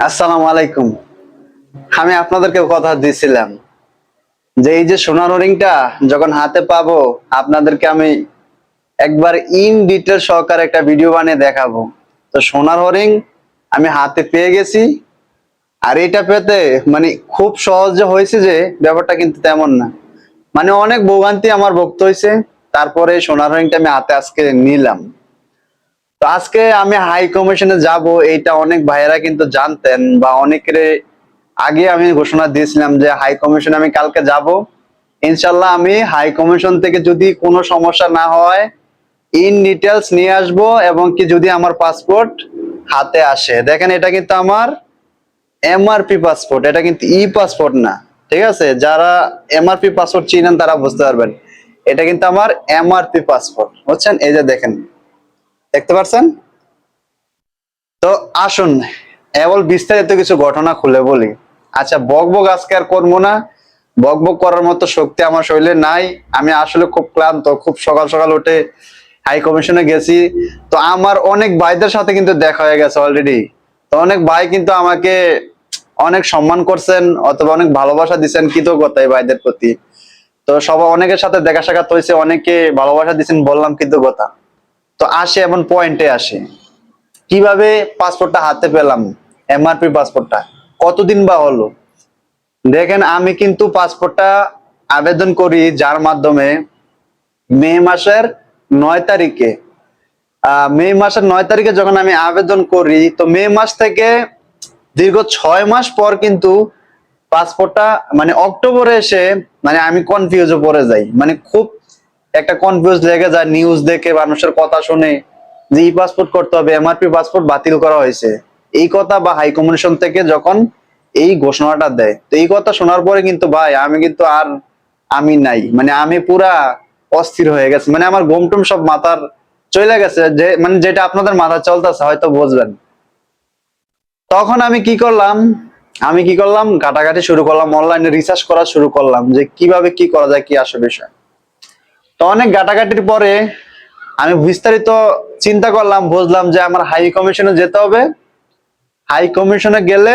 আসসালামু আলাইকুম। আমি আপনাদেরকে কথা দিয়েছিলাম যে এই যে সোনার হরিংটা যখন হাতে পাবো, আপনাদেরকে আমি একবার ইন ডিটেল সহকারে একটা ভিডিও বানিয়ে দেখাবো। তো সোনার হরিং আমি হাতে পেয়ে গেছি, আর এটা পেতে মানে খুব সহজে হয়েছে যে ব্যাপারটা কিন্তু তেমন না। মানে অনেক ভোগান্তি আমার ভক্ত হয়েছে, তারপরে সোনার হরিংটা আমি হাতে আজকে নিলাম। তো আজকে আমি হাই কমিশনে যাব, এইটা অনেক ভাইয়েরা কিন্তু জানতেন বা অনেকের আগে আমি ঘোষণা দিয়েছিলাম যে হাই কমিশনে আমি কালকে যাব। ইনশাল্লাহ আমি হাই কমিশন থেকে যদি কোনো সমস্যা না হয়, ইন ডিটেলস নিয়ে আসব এবং কি যদি আমার পাসপোর্ট হাতে আসে। দেখেন এটা কিন্তু আমার এমআরপি পাসপোর্ট, এটা কিন্তু ই পাসপোর্ট না, ঠিক আছে? যারা এমআরপি পাসপোর্ট চিনেন তারা বুঝতে পারবেন। এটা কিন্তু আমার এমআরপি পাসপোর্ট, বুঝছেন? এই যে দেখেন। দেখতে পারছেন? তো আসুন এবল বিস্তারিত কিছু ঘটনা খুলে বলি। আচ্ছা বক বক আজকে আর করব না। বক বক করার মতো শক্তি আমার শরীরে নাই। আমি আসলে খুব ক্লান্ত, খুব সকাল সকাল উঠে হাই কমিশনে গেছি। তো আমার অনেক ভাইদের সাথে কিন্তু দেখা হয়ে গেছে অলরেডি তো অনেক ভাই কিন্তু আমাকে অনেক সম্মান করছেন, অথবা অনেক ভালোবাসা দিচ্ছেন কৃতজ্ঞতা এই ভাইদের প্রতি। তো সবাই অনেকের সাথে দেখা সাক্ষাৎ হয়েছে, অনেকে ভালোবাসা দিচ্ছেন বললাম কৃতজ্ঞতা। তো আসে এমন পয়েন্টে আসে। কীভাবে পাসপোর্টটা হাতে পেলাম? এমআরপি পাসপোর্টটা কতদিন বা হলো? দেখেন, আমি কিন্তু পাসপোর্টটা আবেদন করি যার মাধ্যমে মে মাসের নয় তারিখে। মে মাসের নয় তারিখে যখন আমি আবেদন করি, তো মে মাস থেকে দীর্ঘ ছয় মাস পর কিন্তু পাসপোর্টটা মানে অক্টোবরে এসে মানে আমি কনফিউজে পড়ে যাই। মানে খুব একটা কনফিউজ লেগে যায় নিউজ দেখে মানুষের কথা শুনে যে ই পাসপোর্ট করতে হবে এমআরপি পাসপোর্ট বাতিল করা হয়েছে। এই কথা বা হাই কমিশন থেকে যখন এই ঘোষণাটা দেয়, তো এই কথা শোনার পরে কিন্তু ভাই, আমি কিন্তু আর আমি নাই। মানে আমি পুরা অস্থির হয়ে গেছে। মানে আমার গোমটুম সব মাথার চলে গেছে। যে মানে যেটা আপনাদের মাথা চলতেছে, হয়তো বুঝবেন। তখন আমি কি করলাম? আমি কি করলাম? ঘাটাঘাটি শুরু করলাম অনলাইনে রিসার্চ করা শুরু করলাম যে কীভাবে কি করা যায়, কি আসে বিষয়। তো অনেক ঘাটাঘাটির পরে আমি বিস্তারিত চিন্তা করলাম, বুঝলাম যে আমার হাই কমিশনে যেতে হবে। হাই কমিশনে গেলে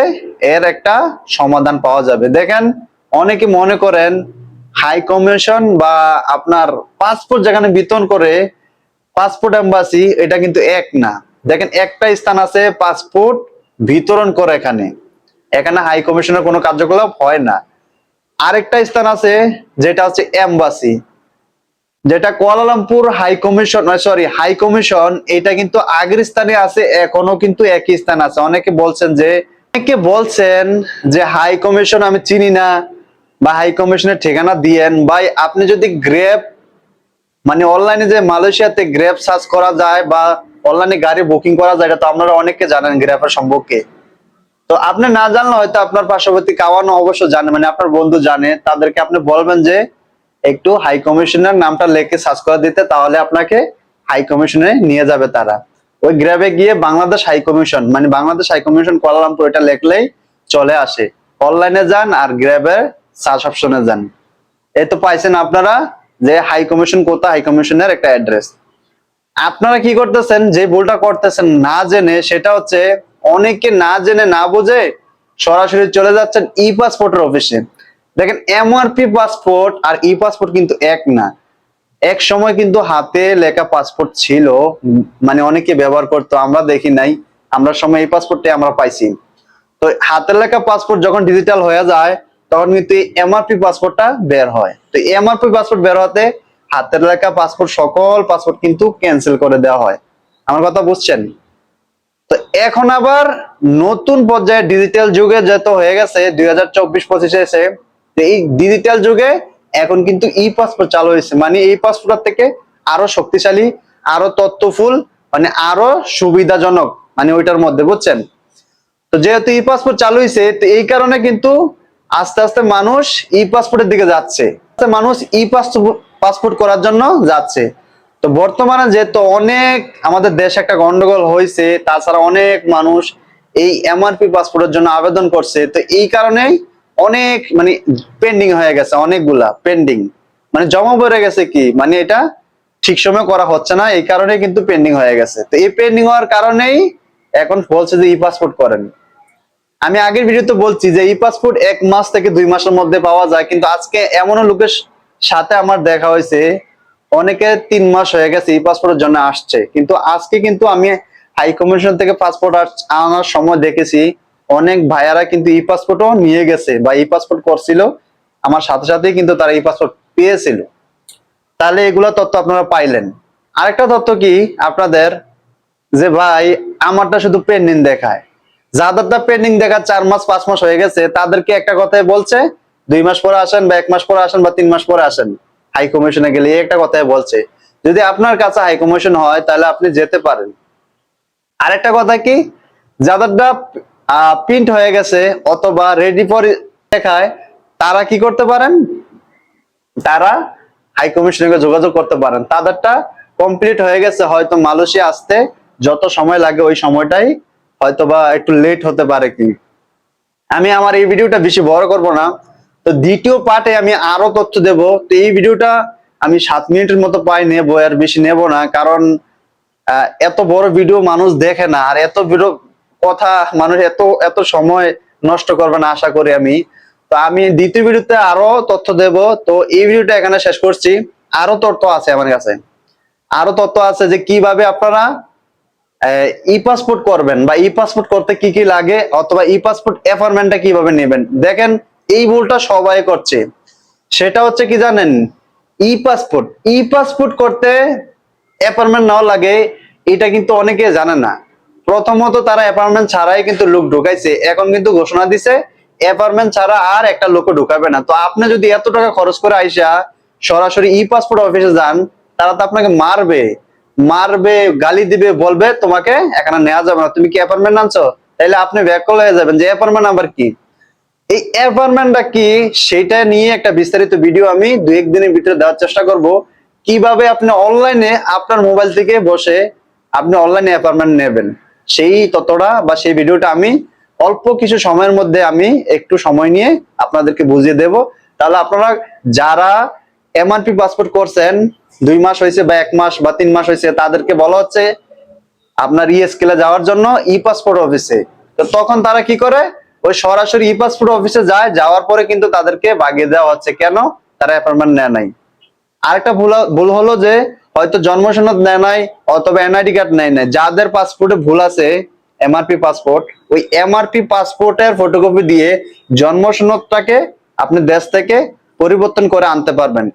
এর একটা সমাধান পাওয়া যাবে। দেখেন, অনেকে মনে করেন হাই কমিশন বা আপনার পাসপোর্ট যেখানে বিতরণ করে পাসপোর্ট এম্বাসি এটা কিন্তু এক না। দেখেন, একটা স্থান আছে পাসপোর্ট বিতরণ করে এখানে। এখানে হাই কমিশনের কোনো কার্যকলাপ হয় না। আরেকটা স্থান আছে, যেটা হচ্ছে এম্বাসি যেটা Kuala Lumpur high commission sorry high commission, এটা কিন্তু আগের স্থানে আছে, এখনও কিন্তু একই স্থান আছে। অনেকে বলছেন যে, অনেকে বলছেন যে হাই কমিশন আমি চিনি না, বা হাই কমিশনের ঠিকানা দিয়েন। ভাই, আপনি যদি গ্রেপ মানে অনলাইনে যে মালয়েশিয়াতে গ্রেপ সার্চ করা যায়, বা অনলাইনে গাড়ি বুকিং করা যায়, এটা তো আপনারা অনেকে জানেন গ্রেপের সম্পর্কে। তো আপনি না জানলে হয়তো আপনার পার্শ্ববর্তী কাওয়ানো অবশ্য জানে মানে আপনার বন্ধু জানে, তাদেরকে আপনি বলবেন যে একটু হাই কমিশনের নামটা লেখে সার্চ করে দিতে, তাহলে আপনাকে হাই কমিশনে নিয়ে যাবে তারা। ওই গ্র্যাবে গিয়ে বাংলাদেশ হাই কমিশন মানে বাংলাদেশ হাই কমিশন কুয়ালালামপুর এটা লেখলেই চলে আসে। অনলাইনে যান আর গ্র্যাবের সার্চ অপশনে যান। এই তো পাইছেন আপনারা যে হাই কমিশন কোথায় হাই কমিশনের একটা অ্যাড্রেস আপনারা কি করতেছেন, যে ভুলটা করতেছেন না জেনে, সেটা হচ্ছে অনেকে না জেনে না বুঝে সরাসরি চলে যাচ্ছেন ই পাসপোর্টের অফিসে দেখেন এমআরপি পাসপোর্ট আর ই পাসপোর্ট কিন্তু এক না। এক সময় কিন্তু হাতে লেখা পাসপোর্ট ছিল মানে অনেকে ব্যবহার করতো, আমরা দেখি নাই। আমরা সময় এই পাসপোর্টটাই আমরা পাইছি। তো হাতের লেখা পাসপোর্ট যখন ডিজিটাল হয়ে যায়, তখন কিন্তু এমআরপি পাসপোর্টটা বের হয়। তো এমআরপি পাসপোর্ট বের হতে হাতের লেখা পাসপোর্ট সকল পাসপোর্ট কিন্তু ক্যান্সেল করে দেওয়া হয়। আমার কথা বুঝছেন? তো এখন আবার নতুন পর্যায়ে ডিজিটাল যুগে যত হয়ে গেছে, দুই হাজার চব্বিশ পঁচিশে এসে এই ডিজিটাল যুগে এখন কিন্তু ই পাসপোর্ট চালু হয়েছে। মানে এই পাসপোর্ট থেকে আরও শক্তিশালী, আরও তথ্যফুল মানে আরও সুবিধাজনক মানে ওইটার মধ্যে, বুঝছেন? তো যেহেতু ই পাসপোর্ট চালু হয়েছে, তো এই কারণে কিন্তু আস্তে আস্তে মানুষ ই পাসপোর্টের দিকে যাচ্ছে। মানুষ ই পাসপোর্ট করার জন্য যাচ্ছে। তো বর্তমানে যেহেতু অনেক আমাদের দেশে একটা গন্ডগোল হয়েছে, তাছাড়া অনেক মানুষ এই এমআরপি পাসপোর্টের জন্য আবেদন করছে, তো এই কারণেই অনেক মানে পেন্ডিং হয়ে গেছে, অনেকগুলা পেন্ডিং মানে জমা পড়ে গেছে কি? মানে এটা ঠিক সময় করা হচ্ছে না, এই কারণে কিন্তু পেন্ডিং হয়ে গেছে। তো এই পেন্ডিং হওয়ার কারণেই এখন বলছে যে ই পাসপোর্ট করেন। আমি আগের ভিডিওতে বলছি যে ই পাসপোর্ট এক মাস থেকে দুই মাসের মধ্যে পাওয়া যায়, কিন্তু আজকে এমনও লোকের সাথে আমার দেখা হয়েছে, অনেকে তিন মাস হয়ে গেছে ই পাসপোর্টের জন্য আসছে। কিন্তু আজকে কিন্তু আমি হাই কমিশন থেকে পাসপোর্ট আনার সময় দেখেছি অনেক ভাইয়ারা কিন্তু ই পাসপোর্টও নিয়ে গেছে বা ই পাসপোর্ট করছিল। আমার সাথে সাথেই কিন্তু তারা ই পাসপোর্ট পেয়েছিল। তাহলে এগুলো তথ্য আপনারা পাইলেন। আরেকটা তথ্য কি আপনাদের? যে ভাই, আমারটা শুধু পেন্ডিং দেখায়। যাদেরটা পেন্ডিং দেখা চার মাস, পাঁচ মাস হয়ে গেছে, তাদেরকে একটা কথাই বলছে, দুই মাস পরে আসেন বা এক মাস পরে আসেন বা তিন মাস পরে আসেন হাই কমিশনে গেলে একটা কথাই বলছে। যদি আপনার কাছে হাই কমিশন হয়, তাহলে আপনি যেতে পারেন। আরেকটা কথা কি? যাদেরটা প্রিন্ট হয়ে গেছে অথবা রেডি ফর দেখায়, তারা কি করতে পারেন? তারা হাই কমিশনে যোগাযোগ করতে পারেন। তাদেরটা কমপ্লিট হয়ে গেছে, হয়তো মালয়েশিয়া আসতে যত সময় লাগে ওই সময়টাই হয়তো বা একটু লেট হতে পারে কি। আমি আমার এই ভিডিওটা বেশি বড় করব না। তো দ্বিতীয় পার্টে আমি আরও তথ্য দেব। তো এই ভিডিওটা আমি সাত মিনিটের মতো পাই নেব আর বেশি নেব না, কারণ এত বড় ভিডিও মানুষ দেখে না, আর এত ভিডিও কথা মানুষ এত এত সময় নষ্ট করবে না, আশা করি আমি। তো আমি দ্বিতীয় ভিডিওতে আরও তথ্য দেব। তো এই ভিডিওটা এখানে শেষ করছি। আরও তথ্য আছে আমার কাছে। আরও তথ্য আছে যে কীভাবে আপনারা ই পাসপোর্ট করবেন বা ই পাসপোর্ট করতে কি কি লাগে অথবা ই পাসপোর্ট অ্যাপয়েন্টমেন্টটা কীভাবে নেবেন। দেখেন, এই ভুলটা সবাই করছে। সেটা হচ্ছে কি জানেন? ই পাসপোর্ট ই পাসপোর্ট করতে অ্যাপয়েন্টমেন্ট নাও লাগে, এটা কিন্তু অনেকে জানে না। প্রথমত তারা অ্যাপয়েন্টমেন্ট ছাড়াই কিন্তু লোক ঢুকাইছে। এখন কিন্তু ঘোষণা দিছে অ্যাপয়েন্টমেন্ট ছাড়া আর একটা লোক ঢুকাবে না। তো আপনি যদি এত টাকা খরচ করে আইসা সরাসরি ই পাসপোর্ট অফিসে যান, তারা তো আপনাকে মারবে। মারবে, গালি দিবে, বলবে, তোমাকে এখানে নেওয়া যাবে না। তুমি কি অ্যাপয়েন্টমেন্ট আনছো? তাহলে আপনি ব্যাকল হয়ে যাবেন যে অ্যাপয়েন্টমেন্ট নাম্বার কি? এই অ্যাপয়েন্টমেন্টটা কি সেটা নিয়ে একটা বিস্তারিত ভিডিও আমি দুই এক দিনের ভিতরে দেওয়ার চেষ্টা করব। কীভাবে আপনি অনলাইনে আপনার মোবাইল থেকে বসে আপনি অনলাইনে অ্যাপয়েন্টমেন্ট নেবেন? সেই ততটা বা সেই ভিডিওটা আমি অল্প কিছু সময়ের মধ্যে আমি একটু সময় নিয়ে আপনাদেরকে বুঝিয়ে দেব। তাহলে আপনারা যারা এমআরপি পাসপোর্ট করছেন, দুই মাস হয়েছে বা এক মাস বা তিন মাস হয়েছে, তাদেরকে বলা হচ্ছে আপনার ই স্কেলে যাওয়ার জন্য ই পাসপোর্ট অফিসে তো তখন তারা কি করে? ওই সরাসরি ই পাসপোর্ট অফিসে যায়, যাওয়ার পরে কিন্তু তাদেরকে বাগিয়ে দেওয়া হচ্ছে। কেন? তারা অ্যাপয়েন্টমেন্ট নেয় নাই। আরেকটা ভুল ভুল হলো যে হয়তো জন্ম সনদ নেয় নাই অথবা এনআইডি কার্ড নেয় নাই। যাদের পাসপোর্টে ভুল আছে এমআরপি পাসপোর্ট ওই এমআরপি পাসপোর্টের ফটোকপি দিয়ে জন্ম সনদটাকে আপনি দেশ থেকে পরিবর্তন করে আনতে পারবেন।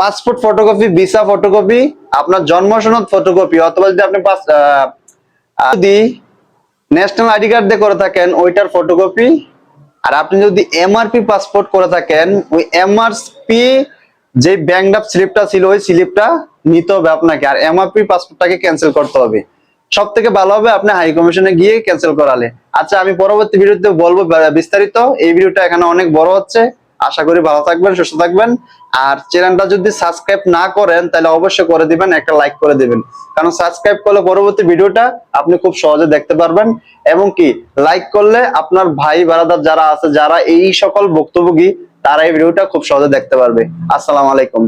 পাসপোর্ট ফটোকপি ভিসা ফটোকপি আপনার জন্ম সনদ ফটোকপি অথবা যদি আপনি যদি ন্যাশনাল আইডি কার্ড দিয়ে করে থাকেন, ওইটার ফটোকপি আর আপনি যদি এমআরপি পাসপোর্ট করে থাকেন, ওই এমআরপি যে ব্যাংক স্লিপটা ছিল, ওই স্লিপটা নিতে হবে আপনাকে। আর এমআরপি পাসপোর্টটাকে ক্যান্সেল করতে হবে। সব থেকে ভালো হবে আপনি হাই কমিশনে গিয়ে ক্যান্সেল করালে। আচ্ছা আমি পরবর্তী ভিডিওতে বলব বিস্তারিত। এই ভিডিওটা এখানে অনেক বড় হচ্ছে। আশা করি ভালো থাকবেন, সুস্থ থাকবেন। আর চ্যানেলটা যদি সাবস্ক্রাইব না করেন, তাহলে অবশ্যই করে দিবেন, একটা লাইক করে দিবেন। কারণ সাবস্ক্রাইব করলে পরবর্তী ভিডিওটা আপনি খুব সহজে দেখতে পারবেন। এবং কি লাইক করলে আপনার ভাই বারাদার যারা আছে, যারা এই সকল ভুক্তভোগী, তারা এই ভিডিওটা খুব সহজে দেখতে পারবে। আসসালামু আলাইকুম।